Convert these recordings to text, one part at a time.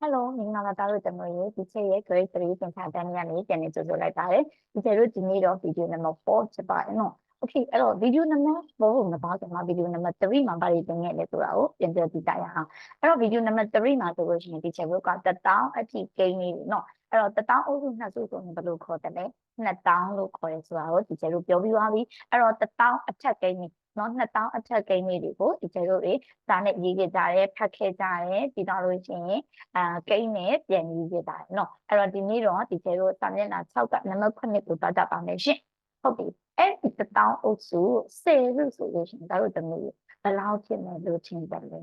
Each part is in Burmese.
Hello မင်္ဂလာပါသားတို့ကျွန်တော်ရဲ့ဒီချက်ရဲ့ grade 3သင်္ခါတန်းကနေပြန်နေကြိုဆိုလိုက်ပါတယ်ဒီချက်တို့ဒီနေ့တော့ video number 4ဖြစ်ပါတယ်နော် Okay အဲ့တော့ video number 4ကိုမပါခင်မှာ video number 3မှာပါရတင်ခဲ့လဲဆိုတာကိုပြန်ပြောပြတရအောင်အဲ့တော့ video number 3မှာဆိုလို့ရှိရင်ဒီချက်တို့က1000အထိကိန်းလေးနော် အဲ့တော့တတောင်းအုပ်စုနှစ်စုဆိုရင်ဘယ်လိုခေါ်တယ်လဲနှစ်တောင်းလို့ခေါ်ရဲဆိုတာကိုဒီကျဲတို့ပြောပြီးသွားပြီအဲ့တော့တတောင်းအထက်ကိန်းကြီးနော်နှစ်တောင်းအထက်ကိန်းလေးတွေကိုဒီကျဲတို့တွေစာနဲ့ရေးခဲ့ကြတယ်ဖတ်ခဲ့ကြတယ်ပြီးတော့လို့ရှိရင်အာကိန်းနဲ့ပြန်ရေးခဲ့ကြတယ်နော်အဲ့တော့ဒီနေ့တော့ဒီကျဲတို့စာမျက်နှာ6ကနံပါတ်9ကိုတွားကြပါမယ်ရှင်ဟုတ်ပြီအဲ့ဒီတောင်းအုပ်စု10စုဆိုလို့ရှိရင်ဒါတို့တမျိုးဘယ်လောက်ဖြစ်မယ်လို့ထင်တယ်လဲ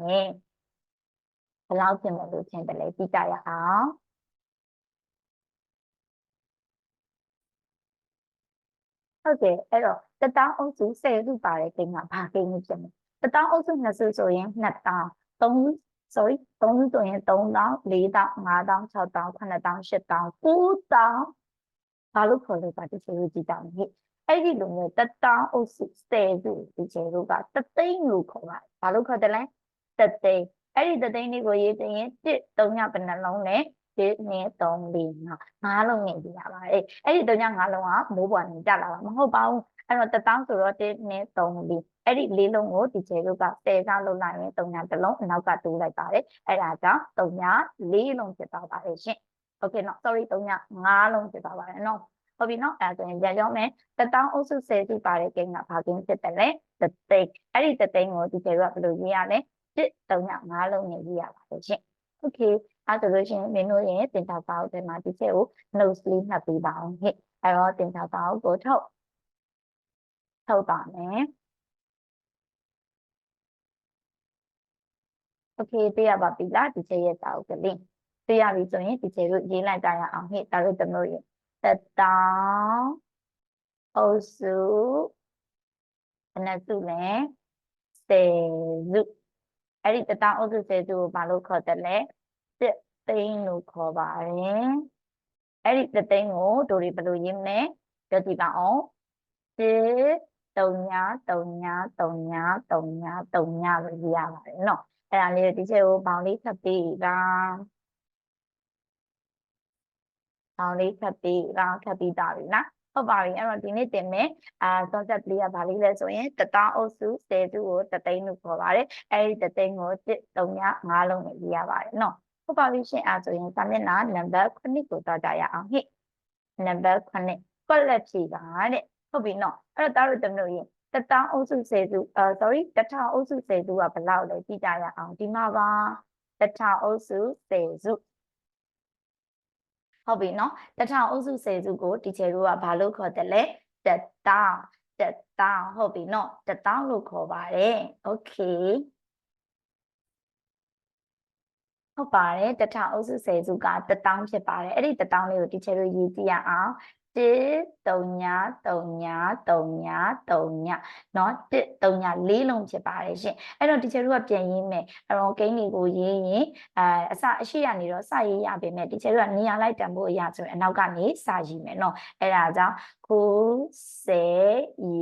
ဘယ်လောက်ဖြစ်မယ်လို့ထင်တယ်လဲကြည့်ကြရအောင် ဟုတ်တယ်အဲ့တော့တတောင်းအုပ်စု10စုပါတဲ့ကိန်းကဘာကိန်းလို့ဖြစ်မလဲတတောင်းအုပ်စု2စုဆိုရင်2တောင်း3 sorry 3စုဆိုရင်3000 4000 5000 6000 8000 9000ဘာလို့ခေါ်လဲပါဒီလိုကြည့်ကြမယ်ဟဲ့အဲ့ဒီလိုမျိုးတတောင်းအုပ်စု10စုဒီကျေတို့ကတသိန်းလို့ခေါ်ပါတယ်ဘာလို့ခေါ်တယ်လဲတသိန်းအဲ့ဒီတသိန်းလေးကိုရေးတင်ရင်1 3ညဘယ်နှလုံးလဲ 1 2 3 4 5 5လုံးနေပြရပါတယ်အဲ့ဒီ3ည5လုံးကမိုးပေါ်နေကြလာတာမဟုတ်ပါဘူးအဲ့တော့တတောင်းဆိုတော့1 2 3 4အဲ့ဒီလေးလုံးကိုဒီကျေတို့က10ကလုံးလိုက်ရင်3ညတစ်လုံးအနောက်ကတိုးလိုက်ပါတယ်အဲ့ဒါကြောင့်3ည4လုံးဖြစ်သွားပါတယ်ရှင် Okay နော် sorry 3ည5လုံးဖြစ်သွားပါတယ်နော်ဟုတ်ပြီနော်အဲ့ဒါဆိုရင်ပြန်ပြောမယ်တတောင်းအုပ်စု10စုပါတဲ့ကိန်းကဘာကိန်းဖြစ်တယ်လဲတသိန်းအဲ့ဒီတသိန်းကိုဒီကျေတို့ကဘယ်လိုရေးရလဲ1 3ည5လုံးနဲ့ရေးရပါတယ်ရှင် Okay အဲ့ဆိုလို့ရှိရင်မင်းတို့ရဲ့တင်ထားပါဦးတဲ့မှာဒီချက်ကို notes လေးနှပ်ပေးပါအောင်ဟဲ့အဲ့တော့တင်ထားပါဦးကိုထုတ်ထုတ်ပါမယ်โอเคပြရပါပြီလားဒီချက်ရဲ့စာအုပ်ကလေးပြရပြီဆိုရင်ဒီချက်တို့ရေးလိုက်ကြရအောင်ဟဲ့ဒါတို့တမျိုးရဲ့တတောင်းအုပ်စုဘယ်နှစုလဲ10စုအဲ့ဒီတတောင်းအုပ်စု10စုကိုဘာလို့ခေါ်တယ်လဲတစ် သိန်းလို့ခေါ်ပါတယ်အဲ့ဒီတစ်သိန်းကိုတို့တွေဘယ်လိုရေးမလဲပြောကြည့်ပါအောင်တစ်တုံညာတုံညာတုံညာတုံညာတုံညာလို့ရေးရပါတယ်နော်အဲ့ဒါလေးဒီချက်ကိုပေါင်းလေးထပ်ပြီးပါပေါင်းလေးထပ်ပြီးပါထပ်ပြီးတာပြီလားဟုတ်ပါပြီအဲ့တော့ဒီနေ့တင်မယ်အာ concept လေးကဘာလေးလဲဆိုရင်တတောင်းအုပ်စု10စုကိုတသိန်းလို့ခေါ်ပါတယ်အဲ့ဒီတသိန်းကို1 3ည5လုံးနဲ့ရေးရပါတယ်နော် ဟုတ်ပါပြီရှင်အားဆိုရင်စာမျက်နှာနံပါတ်9ကိုသွားကြရအောင်ဟိနံပါတ်9ကွက်လက်ဖြေပါတဲ့ဟုတ်ပြီနော်အဲ့တော့တားတို့တမျိုးရင်တတောင်းအုပ်စု10စုအာ sorry တထောင်အုပ်စု10စုကဘယ်လောက်လဲကြည့်ကြရအောင်ဒီမှာပါတထောင်အုပ်စု10စုဟုတ်ပြီနော်တထောင်အုပ်စု10စုကိုဒီချေတို့ကဘာလို့ခေါ်တယ်လဲတတောင်းတတောင်းဟုတ်ပြီနော်တတောင်းလို့ခေါ်ပါတယ်โอเค ဟုတ်ပါတယ်တထောင်အုပ်စု10စုကတတောင်းဖြစ်ပါတယ်အဲ့ဒီတတောင်းလေးကိုဒီချေတို့ရေးကြည့်ရအောင်1 3ညာ3ညာ3ညာ3ညာเนาะ1 3ညာ၄လုံးဖြစ်ပါတယ်ရှင်အဲ့တော့ဒီချေတို့ကပြန်ရေးမယ်အဲ့တော့ဂိမ်းတွေကိုရေးရင်အဲအစအရှိရနေတော့စရေးရပါမယ်ဒီချေတို့ကနေရာလိုက်တန်ဖို့အရာဆိုရင်အနောက်ကနေစရေးမယ်เนาะအဲ့ဒါကြောင့်ခုစေ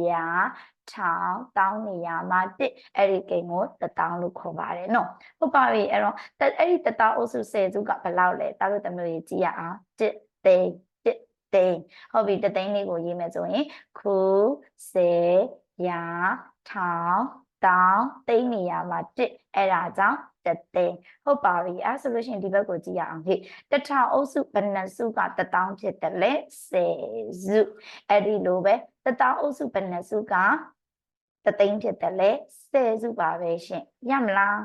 ရာ ထောင်တောင်းနေရမှာတစ်အဲ့ဒီကိန်းကိုတတောင်းလို့ခေါ်ပါတယ်နော်ဟုတ်ပါပြီအဲ့တော့အဲ့ဒီတတောင်းအုပ်စု10စုကဘယ်လောက်လဲတာတို့တမျိုးကြီးကြည့်ရအောင်တစ်သိန်းသိန်းဟုတ်ပြီတသိန်းလေးကိုရေးမယ်ဆိုရင်ခုစေရာထောင်တောင်းသိန်းနေရမှာတစ်အဲ့ဒါကြောင့်တသိန်းဟုတ်ပါပြီအဲဆိုလို့ရှိရင်ဒီဘက်ကိုကြည့်ရအောင်ဟေ့တထောင်အုပ်စုဘယ်နှစုကတတောင်းဖြစ်တယ်လဲ10စုအဲ့ဒီလိုပဲတတောင်းအုပ်စုဘယ်နှစုက တသိန်းဖြစ်တယ်လဲ10စုပါပဲရှင်ရမလား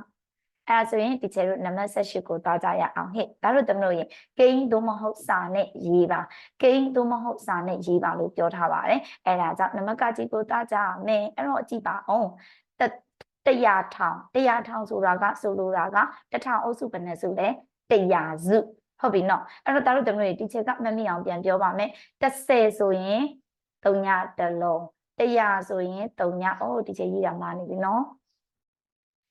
အဲဆိုရင်ဒီချေတို့နံပါတ်18ကိုသွားကြရအောင်ဟဲ့ဒါတို့တမလို့ရင်ကိန်းသို့မဟုတ်စာနဲ့ရေးပါကိန်းသို့မဟုတ်စာနဲ့ရေးပါလို့ပြောထားပါတယ်အဲဒါကြောင့်နံပါတ်ကကြီးကိုသွားကြမယ်အဲ့တော့ကြည့်ပါအောင်တတရားထောင်တရားထောင်ဆိုတာကဆိုလိုတာကတထောင်အုပ်စုဘယ်နှစုလဲတရားစုဟုတ်ပြီနော်အဲ့တော့ဒါတို့တမလို့ရင်ဒီချက်ကမမိအောင်ပြန်ပြောပါမယ်30ဆိုရင်3ညတစ်လုံး တရားဆိုရင်3ညအိုးဒီချက်ရေးတာမှားနေပြီနော်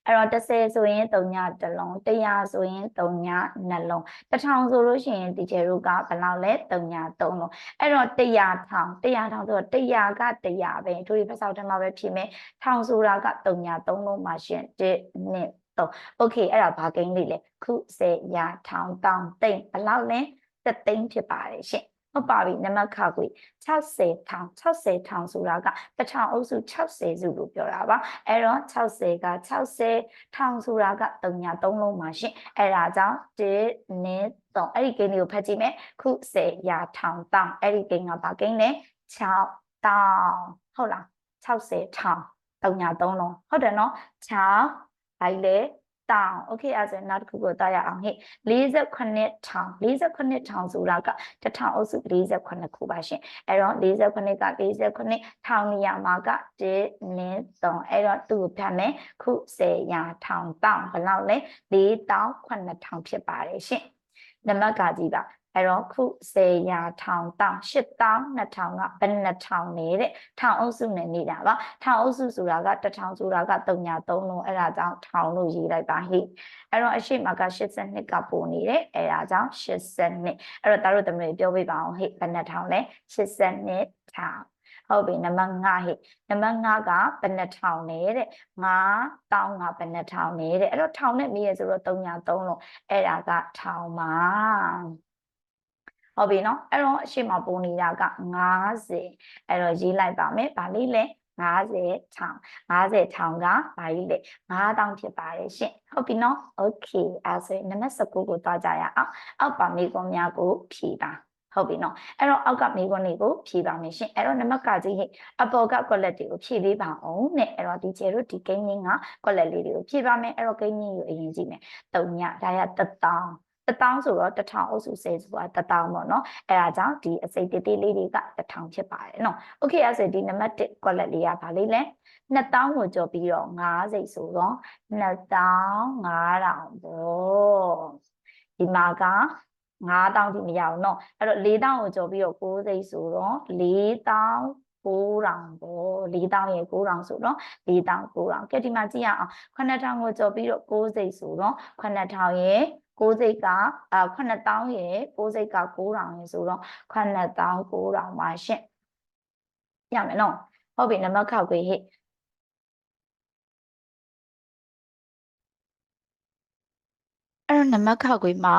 အဲ့တော့30ဆိုရင်3ညတစ်လုံး100ဆိုရင်3ညနှလုံး1000ဆိုလို့ရှိရင်ဒီကျဲတို့ကဘယ်လောက်လဲ3ည3လုံးအဲ့တော့100ထောင်100ထောင်ဆိုတော့100က100ပဲတို့ဒီဖက်ဆောက်ထဲမှာပဲဖြစ်မယ်ထောင်ဆိုတာက3ည3လုံးမှာရှင်1 2 3 okay အဲ့ဒါဘာကိန်းလေးလဲခု10ရာထောင်တောင်သိမ့်ဘယ်လောက်လဲတစ်သိန်းဖြစ်ပါတယ်ရှင် ဟုတ်ပါပြီနမခခွေ60ထောင်60ထောင်ဆိုတာကတထောင်အုပ်စု60စုလို့ပြောတာပါအဲ့တော့60က60ထောင်ဆိုတာက3ညာ3လုံးပါရှင်အဲ့ဒါကြောင့်1နည်း3အဲ့ဒီကိန်းလေးကိုဖတ်ကြည့်မယ်ခု10ရာထောင်တောင်အဲ့ဒီကိန်းကဘာကိန်းလဲ6တောင်ဟုတ်လား60ထောင်3ညာ3လုံးဟုတ်တယ်နော်6ဘိုင်လေ တောင်โอเคအဲ့ဆိုရင်နောက်တစ်ခုကိုတားရအောင်ဟဲ့48ထောင်48ထောင်ဆိုတာကတစ်ထောင်အုပ်စု48ခုပါရှင်အဲ့တော့48က48ထောင်နေရာမှာက1နည်း3အဲ့တော့သူ့ကိုဖြတ်မယ်ခု10ရာထောင်တောင်ဘယ်လောက်လဲ4000 9000ဖြစ်ပါတယ်ရှင် နံပါတ်ကကြည့်ပါအဲ့တော့ခု10ရာထောင်တောင်8000 2000ကဘယ်နှစ်ထောင်လဲတဲ့ထောင်အုပ်စုနဲ့နေတာပါထောင်အုပ်စုဆိုတာကတစ်ထောင်ဆိုတာက3ညာ3လုံးအဲ့ဒါကြောင့်ထောင်လို့ရေးလိုက်ပါဟိအဲ့တော့အရှိမက82ကပို့နေတယ်အဲ့ဒါကြောင့်82အဲ့တော့ဒါတို့သမီးပြောပြပါအောင်ဟိဘယ်နှစ်ထောင်လဲ82ထောင် ဟုတ်ပြီနံပါတ်5ဟိနံပါတ်5ကဘယ်နှစ်ထောင်လဲတဲ့9တောင်းကဘယ်နှစ်ထောင်လဲတဲ့အဲ့တော့ထောင်နဲ့မြည်ရဆိုတော့3ညာ3လုံးအဲ့ဒါကထောင်ပါဟုတ်ပြီနော်အဲ့တော့အရှိမပုံနေတာက50အဲ့တော့ရေးလိုက်ပါမယ်ဗာလေးလဲ50ထောင်50ထောင်ကဘာကြီးလဲ9000ဖြစ်ပါတယ်ရှင်ဟုတ်ပြီနော်โอเคအဲ့ဆိုရင်နံပါတ်19ကိုတွားကြရအောင်အောက်ပါမိကုံများကိုဖြည့်ပါ ဟုတ်ပြီနော်အဲ့တော့အောက်ကမိခွန်းလေးကိုဖြည့်ပါမယ်ရှင်အဲ့တော့နံပါတ်ကကြီးဟိအပေါ်ကကွက်လက်တွေကိုဖြည့်ပေးပါအောင်နဲ့အဲ့တော့ဒီချေတို့ဒီကိန်းကြီးကကွက်လက်လေးတွေကိုဖြည့်ပါမယ်အဲ့တော့ကိန်းကြီးကိုအရင်ကြည့်မယ်တုံညဒါရ1000တထောင်ဆိုတော့တထောင်အုပ်စု10ဆိုတာတထောင်ပေါ့နော်အဲဒါကြောင့်ဒီအစိတ်တေးသေးလေးတွေကတထောင်ဖြစ်ပါတယ်နော်โอเคအဲ့ဆိုဒီနံပါတ်1 collet လေးကဘာလေးလဲ2000ကိုကြော်ပြီးတော့9စိတ်ဆိုတော့2500ပေါ့ဒီမှာက 9000ထိမရအောင်နော်အဲ့တော့4000ကိုကြော်ပြီးတော့9စိတ်ဆိုတော့4000 9000ပေါ့4000ရဲ့9000ဆိုတော့4000 9000ကဲဒီမှာကြည့်ရအောင်9000ကိုကြော်ပြီးတော့6စိတ်ဆိုတော့9000ရဲ့6စိတ်ကအာ9000ရဲ့6စိတ်က9000ရဲ့ဆိုတော့9000 9000ပါရှင့်ရမယ်နော်ဟုတ်ပြီနံပါတ်ခောက်ကြီးဟဲ့အဲ့တော့နံပါတ်ခောက်ကြီးမှာ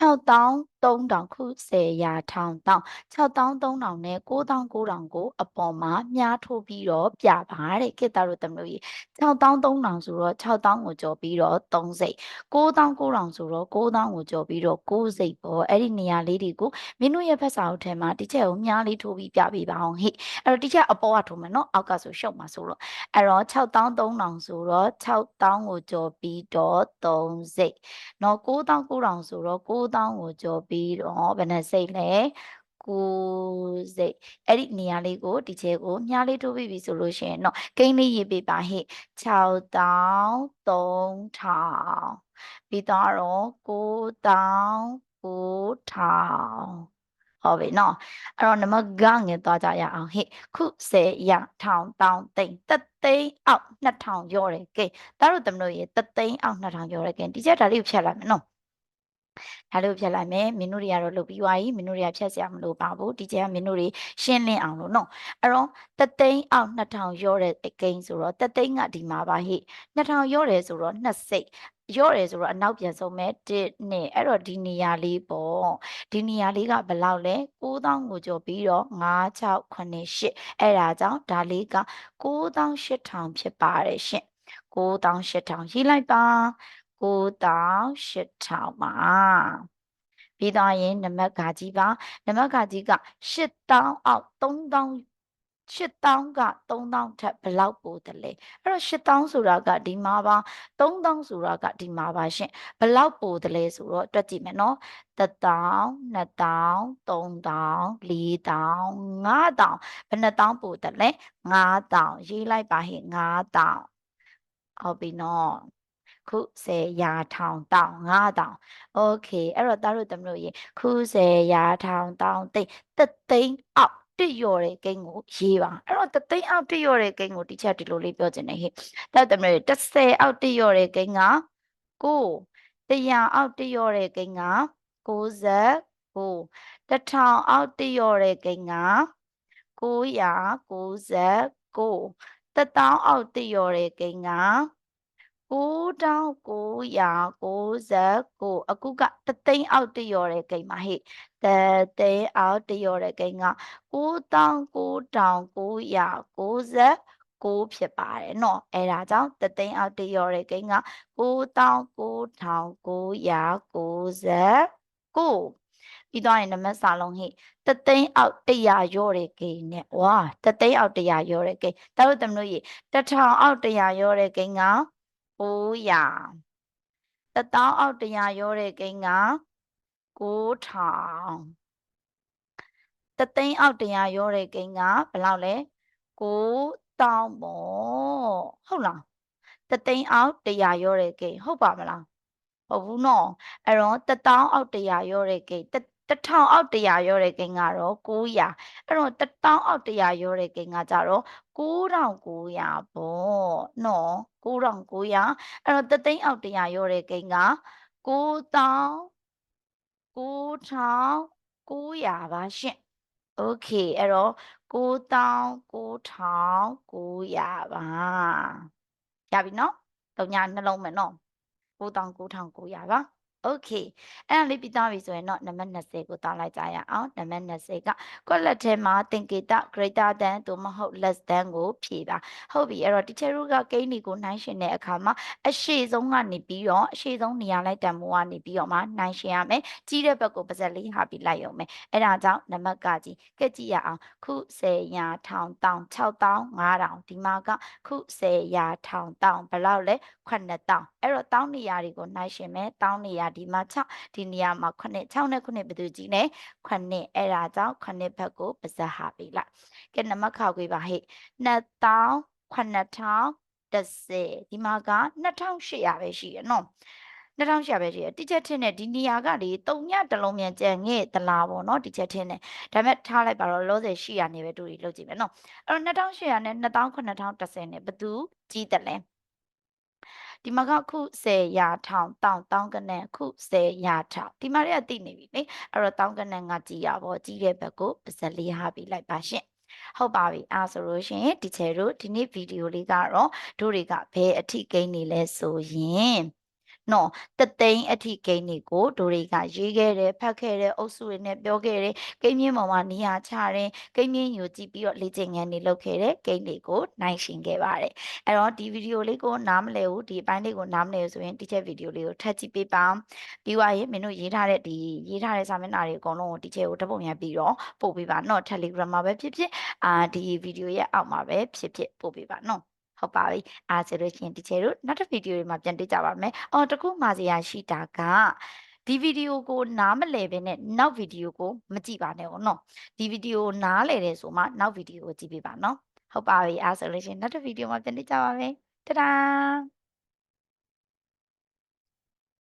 还有刀6300ခု10ရာထောင်တောင်း6300နဲ့9900ကိုအပေါ်မှာမြားထိုးပြီးတော့ပြပါတဲ့ကိတ္တတို့သမီးတို့6300ဆိုတော့6000ကိုကြော်ပြီးတော့3စိတ်9900ဆိုတော့9000ကိုကြော်ပြီးတော့9စိတ်ပေါ့အဲ့ဒီနေရာလေးတွေကိုမင်းတို့ရဲ့ဖက်စာအုပ်ထဲမှာတစ်ချက်ကိုမြားလေးထိုးပြီးပြပေးပါအောင်ဟိအဲ့တော့တစ်ချက်အပေါ်ကထိုးမယ်နော်အောက်ကဆိုရှုပ်မှာဆိုတော့အဲ့တော့6300ဆိုတော့6000ကိုကြော်ပြီးတော့3စိတ်နော်9900ဆိုတော့9000ကိုကြော်ပြီးတော့ဘယ်နှစိတ်လဲကိုစိတ်အဲ့ဒီနေရာလေးကိုဒီချဲကိုမြားလေးထိုးပြီးပြီဆိုလို့ရှိရင်တော့ကိန်းလေးရေးပေးပါဟဲ့6000ပြီးတော့9000 9000ဟုတ်ပြီနော်အဲ့တော့နမဂငယ်သွားကြရအောင်ဟဲ့ခု10ရထောင်တောင်းသိမ့်တသိန်းအောက်2000ရောတယ်ကဲဒါတို့သမတို့ရေတသိန်းအောက်2000ရောတယ်ကဲဒီချက်ဒါလေးကိုဖြတ်လိုက်မယ်နော် ဒါလို့ဖြတ်လိုက်မယ်မင်းတို့တွေကတော့လုပ်ပြီးွားပြီမင်းတို့တွေကဖြတ်စရာမလိုပါဘူးဒီကျကမင်းတို့တွေရှင်းလင်းအောင်လို့နော်အဲ့တော့တသိန်းအောက်2000ရောတဲ့ကိန်းဆိုတော့တသိန်းကဒီမှာပါဟိ2000ရောတယ်ဆိုတော့2စိတ်ရော့တယ်ဆိုတော့အနောက်ပြန်ဆုံးမဲ့1နဲ့အဲ့တော့ဒီနေရာလေးပေါ့ဒီနေရာလေးကဘယ်လောက်လဲ9000ကိုကြော်ပြီးတော့5 6 9 8အဲ့ဒါကြောင့်ဒါလေးက9800ဖြစ်ပါတယ်ရှင်9800ရေးလိုက်ပါ 9800ပါပြီးတော့ရင်နံပါတ်ကကြီးပါနံပါတ်ကကြီးက8000အောက်3000 8000က3000ထက်ဘယ်လောက်ပိုတယ်လဲအဲ့တော့8000ဆိုတာကဒီမှာပါ3000ဆိုတာကဒီမှာပါရှင်ဘယ်လောက်ပိုတယ်လဲဆိုတော့တွက်ကြည့်မယ်နော်1000 2000 3000 4000 5000ဘယ်နှတောင်းပိုတယ်လဲ5000ရေးလိုက်ပါဟဲ့5000ဟုတ်ပြီနော် ခု10ရာထောင်တောင်9000 okay အဲ့တော့သားတို့သမီးတို့ရေခု10ရာထောင်တောင်သိတသိန်းအောက်တက်ရော်တဲ့ဂိမ်းကိုရေးပါအဲ့တော့တသိန်းအောက်တက်ရော်တဲ့ဂိမ်းကိုတီချာဒီလိုလေးပြောခြင်းနဲ့ဟဲ့သားတို့သမီးတို့30အောက်တက်ရော်တဲ့ဂိမ်းကကို100အောက်တက်ရော်တဲ့ဂိမ်းက69 1000အောက်တက်ရော်တဲ့ဂိမ်းက999တသောင်းအောက်တက်ရော်တဲ့ဂိမ်းက 9999အခုကတသိန်းအောက်တရော်တဲ့ဂိမ်းမှာဟေ့တသိန်းအောက်တရော်တဲ့ဂိမ်းက9999 9ဖြစ်ပါတယ်เนาะအဲဒါကြောင့်တသိန်းအောက်တရော်တဲ့ဂိမ်းက9999ပြီးတော့ရင်နံပါတ်စာလုံးဟိတသိန်းအောက်100ရော့တဲ့ဂိမ်းနဲ့ဝါတသိန်းအောက်100ရော့တဲ့ဂိမ်းဒါတို့သမတို့ရေတထောင်အောက်100ရော့တဲ့ဂိမ်းက 900တသောင်းအောက်တရားရောတဲ့ကိန်းက9000တသိန်းအောက်တရားရောတဲ့ကိန်းကဘယ်လောက်လဲ9000ပေါ့ဟုတ်လားတသိန်းအောက်တရားရောတဲ့ကိန်းဟုတ်ပါမလားဟုတ်ဘူးနော်အဲ့တော့တသောင်းအောက်တရားရောတဲ့ကိန်း 1000အောက်100ရောတဲ့ကိန်းကတော့900အဲ့တော့1000အောက်100ရောတဲ့ကိန်းကကြတော့9900ပေါ့နော်9900အဲ့တော့3000အောက်100ရောတဲ့ကိန်းက9000 9900ပါရှင်โอเคအဲ့တော့9900ပါရပြီเนาะတုံညာနှလုံးမယ်เนาะ9900ပါ คအဲ့ဒါလေးပြီးသားပြီဆိုရင်တော့နံပါတ်20ကိုတောင်းလိုက်ကြရအောင်နံပါတ်20ကကွက်လက်ထဲမှာသင်္ကေတ greater than သို့မဟုတ် less than ကိုဖြည့်ပါဟုတ်ပြီအဲ့တော့ teacher တို့ကကိန်းတွေကိုနှိုင်းရှင်တဲ့အခါမှာအရှိဆုံးကနေပြီးတော့အရှိဆုံးနေရာလိုက်တန်မိုးကနေပြီးတော့မှနှိုင်းရှင်ရမယ်ကြီးတဲ့ဘက်ကိုပါဇက်လေးဟာပြီးလိုက်ရုံပဲအဲ့ဒါကြောင့်နံပါတ်ကကြီးကက်ကြည့်ရအောင်ခု10ရာထောင်တောင်6000 5000ဒီမှာကခု10ရာထောင်တောင်ဘယ်လောက်လဲ9000အဲ့တော့တောင်းနေရာတွေကိုနှိုင်းရှင်မယ်တောင်းနေရာဒီမှာ6ဒီနေရာမှာ9 6နဲ့9ဘယ်သူကြည့်လဲ9အဲ့ဒါကြောင့်9ဘက်ကိုပါဇက်ဟာပေးလိုက်ကဲနမခောက်ကြီးပါဟဲ့2000 9000 10ဒီမှာက2800ပဲရှိရနော်2000ပဲရှိရတစ်ချက်ထင်းနဲ့ဒီနေရာကလေတုံညတလုံးမြန်ကြံငဲ့သလားပေါ့နော်တစ်ချက်ထင်းနဲ့ဒါပေမဲ့ထားလိုက်ပါတော့လောဆယ်ရှိရနေပဲတူရီလုပ်ကြည့်မယ်နော်အဲ့တော့2800နဲ့2910နဲ့ဘယ်သူကြီးတယ်လဲ ဒီမှာကခု10ရာထောင်တောင်းတောင်းကနန်ခု10ရာထောင်ဒီမှာတွေကသိနေပြီလေအဲ့တော့တောင်းကနန်ကကြည်ရပါကြီးတဲ့ဘက်ကိုပါဇက်လေးဟာပြီးလိုက်ပါရှင်ဟုတ်ပါပြီအဲဆိုလို့ရှိရင်ဒီချေတို့ဒီနေ့ဗီဒီယိုလေးကတော့တို့တွေကဘယ်အထိကိန်းနေလဲဆိုရင် နော်တသိန်းအထိဂိမ်းတွေကိုဒိုတွေကရေးခဲ့တယ်ဖတ်ခဲ့တယ်အုပ်စုတွေနဲ့ပြောခဲ့တယ်ဂိမ်းမြင့်ပေါ်မှာနေရာချတယ်ဂိမ်းမြင့်ယူကြည့်ပြီးတော့လေ့ကျင့်ခန်းတွေလုပ်ခဲ့တယ်ဂိမ်းတွေကိုနိုင်ရှင်ခဲ့ပါတယ်အဲ့တော့ဒီဗီဒီယိုလေးကိုနားမလည်ဘူးဒီအပိုင်းလေးကိုနားမလည်ဆိုရင်ဒီချက်ဗီဒီယိုလေးကိုထပ်ကြည့်ပေးပါပြီးွားရင်မင်းတို့ရေးထားတဲ့ဒီရေးထားတဲ့စာမျက်နှာတွေအကုန်လုံးကိုဒီချက်ကိုဓာတ်ပုံရိုက်ပြီးတော့ပို့ပေးပါနော် Telegram မှာပဲဖြစ်ဖြစ်အာဒီဗီဒီယိုရဲ့အောက်မှာပဲဖြစ်ဖြစ်ပို့ပေးပါနော် ဟုတ်ပါပြီအားဆိုလို့ရှိရင်ဒီချေတို့နောက်တစ်ဗီဒီယိုတွေမှာပြန်တွေ့ကြပါမယ်အော်တခုမှာစရာရှိတာကဒီဗီဒီယိုကိုနားမလည်ဘဲနဲ့နောက်ဗီဒီယိုကိုမကြည့်ပါနဲ့ဟုတ်နော်ဒီဗီဒီယိုနားလည်တယ်ဆိုမှနောက်ဗီဒီယိုကိုကြည့်ပေးပါနော်ဟုတ်ပါပြီအားဆိုလို့ရှိရင်နောက်တစ်ဗီဒီယိုမှာပြန်တွေ့ကြပါမယ်တဒါ